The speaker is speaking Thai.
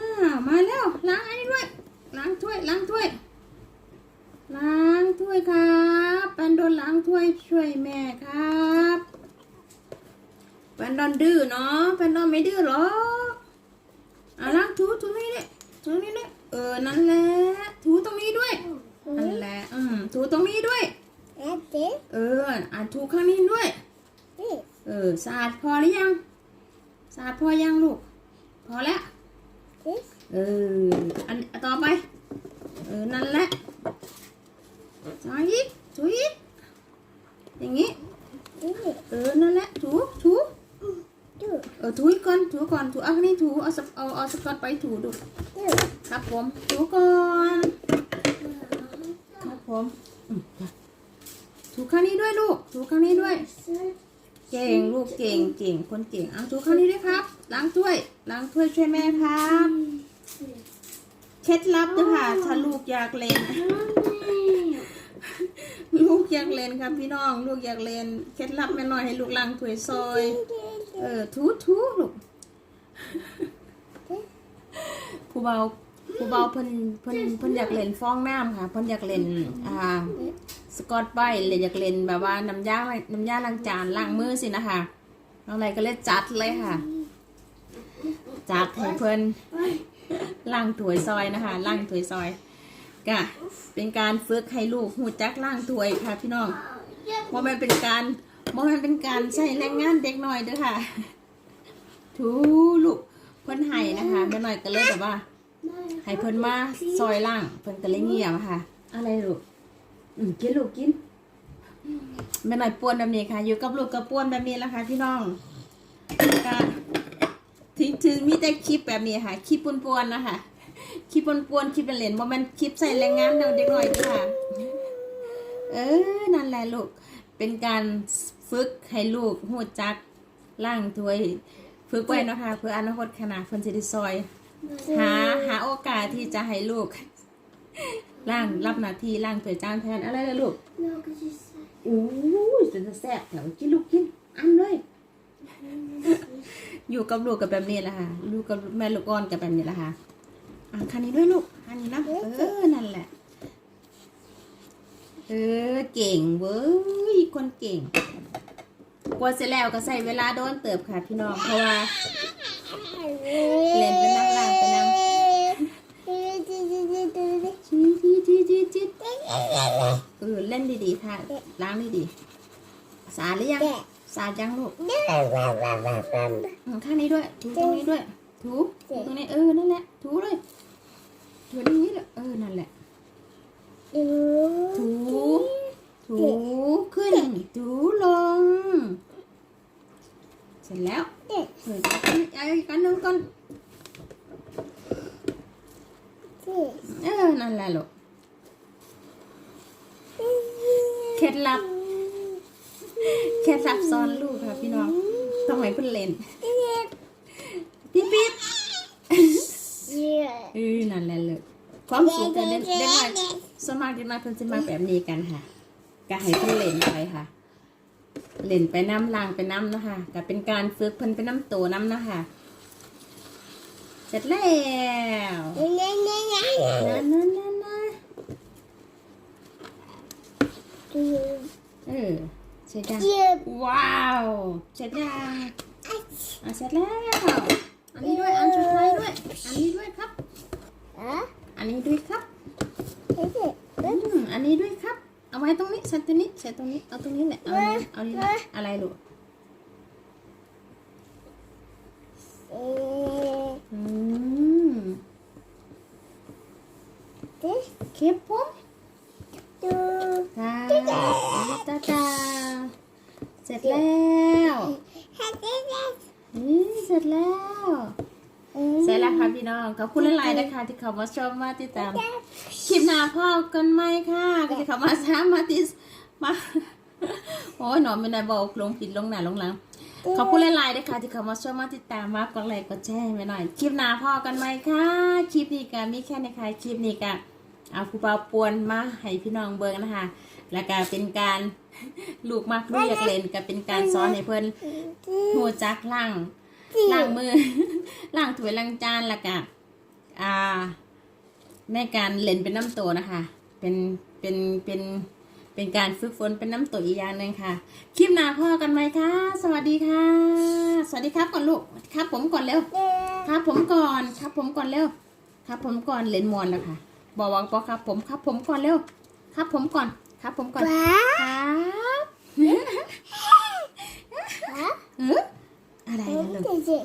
น่ามาแล้วล้างอันนี้ด้วย ล้างถ้วย ล้างถ้วย ล้างถ้วยครับแปนโดนล้างถ้วยช่วยแม่ครับแปนดอนดื้อเนาะแปนดอนไม่ดื้อหรอกอะล้างถูถูนี่ด้วยถูนี่ด้วยเออนั่นแหละถูตรงนี้ด้วยนั่นแหละอืมถูตรงนี้ด้วยเอออะถูข้างนี้ด้วยเออสะอาดพอหรือยังสะอาดพอยังลูกพอแล้ว เออ อันต่อไป เออ นั่นแหละจอยอีกถูอีกอย่างงี้ เออ นั่นแหละ ถู ถูเออถูก่อนถูก่อนถูเอาข้างนี้ถูเอาสเอาเอาสกอตไปถูดูครับผมถูก่อนครับผมถูข้างนี้ด้วยลูกถูข้างนี้ด้วย เก่งลูกเก่งเก่งคนเก่งเอาถูข้างนี้ด้วยครับล้างถ้วยล้างถ้วยช่วยแม่ครับ ล็ดลับด้วยค่ะถ้าลูกอยากเล่น ลูกอยากเล่นครับพี่น้อง ลูกอยากเล่น เคล็ดลับแม่น้อยให้ลูกล้างถ้วยซอย เออทูทูลูกผู้เบาผู้เบาเพิ่นเพิ่นเพิ่นอยากเล่นฟองน้ำค่ะ เพิ่นอยากเล่นอ่าสกอตไบรท์เลยอยากเล่นแบบว่าน้ำยาน้ำยาล้างจานล้างมือสินะคะน้องอะไรก็เลยจัดเลยค่ะ จัดให้เพิ่น ล้างถ้วยซอยนะคะล้างถ้วยซอยก็เป็นการฝึกให้ลูกหูจักล้างถ้วยค่ะพี่น้องบ่แม่นเป็นการบ่แม่นเป็นการใช้แรงงานเด็กน้อยเด้อค่ะทูลูกเพิ่นให้นะคะแม่น้อยก็เลยแบบว่าให้เพิ่นมาซอยล่างเพิ่นก็เลยเงียบอะค่ะ อะไรลูกอืมกินลูกกินแม่น้อยป้วนแบบนี้ค่ะ อยู่กับลูกกับป้วนแบบนี้แหละค่ะพี่น้องก็ ถึงถึงมีแต่คลิปแบบนี้ค่ะ คลิปป้วนๆนะคะ คลิปป้วนๆ คลิปเป็นเหรียญโมเมนคลิปใส่แรงงานเด็กหน่อยด้วยค่ะ เออ นั่นแหละลูก เป็นการฝึกให้ลูกหูจักล่างถ้วย ฝึกไว้เนาะคะ เพื่ออนาคตขางหนาดเพิ่นสิได้ซอย หาหาโอกาสที่จะให้ลูกล่างรับหน้าที่ล่างถ้วยจานแทนอะไรเลยลูกอู้ยจะแซ่บแถวกินลูกกินอันเลย อยู่กับลูกกับแบบนี้แหละค่ะลูกกับแม่ลูกอ่อนกับแบบนี้แหละค่ะอะคันนี้ด้วยลูกคันนี้นะเออนั่นแหละ เออเก่งเว้ยคนเก่งกว่าเสร็จแล้วก็ใส่เวลาโดนเติบค่ะ พี่น้องเพราะว่าเล่นไปนั่งล่างไปนั่งจีจีจีจีจีเออเล่นดีๆค่ะล้างดีๆสะอาดหรือยัง สะอาดยังลูกอืมข้างนี้ด้วย ถูตรงนี้ด้วย ถูถูตรงนี้เออ นั่นแหละ ถูเลย ถูตรงนี้เลยเออ นั่นแหละ ถู ถูขึ้น ถูลง เสร็จแล้วเออเอาอีกอันหนึงก่อน เออ นั่นแหละลูก เคล็ดลับ เคล็ดลับซ้อนลูกค่ะพี่น้อง ต้องให้เพิ่นเล่นปิ๊บปิ๊บเออนั่นแหละเลยความสุขกันเด็กเด็กน้อยส่วนมากเด็กน้อยเพิ่นสิมาแบบนี้กันค่ะก็ให้เพิ่นเล่นไปค่ะ เล่นไปน้ำล่างไปน้ำเนาะคะก็เป็นการฝึกเพิ่นไปน้ำโตน้ำเนาะคะเสร็จแล้วนั่นนั่นนั่นนั่นเออ เสร็จยังว้าวเสร็จยังอะเสร็จแล้ว อันนี้ด้วยอันสุดท้ายด้วย อันนี้ด้วยครับอันนี้ด้วยครับอืมอันนี้ด้วยครับ เอาไว้ตรงนี้ใส่ตรงนี้ใส่ตรงนี้เอาตรงนี้แหละเอานี้เอานี้แหละอะไรลูกอืมเก็บผม ตาตาตาเสร็จแล้วอืมเสร็จแล้ว เสร็จแล้วค่ะพี่น้องขอบคุณหลายๆนะคะ ที่เขามาชมมาติดตามคลิปหน้าพ่อกันไหมค่ะก็จะเข้ามาซ้ำมาติสมาโอ้ยหนอนไม่ได้บอกลงผิดลงหนาลงหลังขอบคุณหลายๆนะคะที่เข้ามาชมมาติดตามมากดไลค์กดแชร์ไปหน่อย คลิปหน้าพ่อกันไหมค่ะคลิปนี้ก็มีแค่ในค่ะคลิปนี้ก็ เอาครูเปาปวนมาให้พี่น้องเบิ่งนะคะ แล้วก็เป็นการลูกมากลูกอยากเล่นก็เป็นการสอนให้เพื่อนหูจักล่างล้างมือล้างถ้วยล้างจานแล้วก็อ่า ในการเล่นเป็นน้ำตัวนะคะ เป็นเป็นเป็นเป็นการฝึกฝนเป็นน้ำตัวอีกอย่างหนึ่งค่ะ คลิปหน้าพ่อกันไหมคะ สวัสดีค่ะ สวัสดีครับก่อนลูก ครับผมก่อนเร็ว ครับผมก่อน ครับผมก่อนเร็ว ครับผมก่อนเล่นมวนแล้วค่ะ บอกว่าบอกครับ ผมครับ ผมก่อนเร็วครับ ผมก่อนครับ ผมก่อนว้าครับวเอออะไรนะลูกเจ๊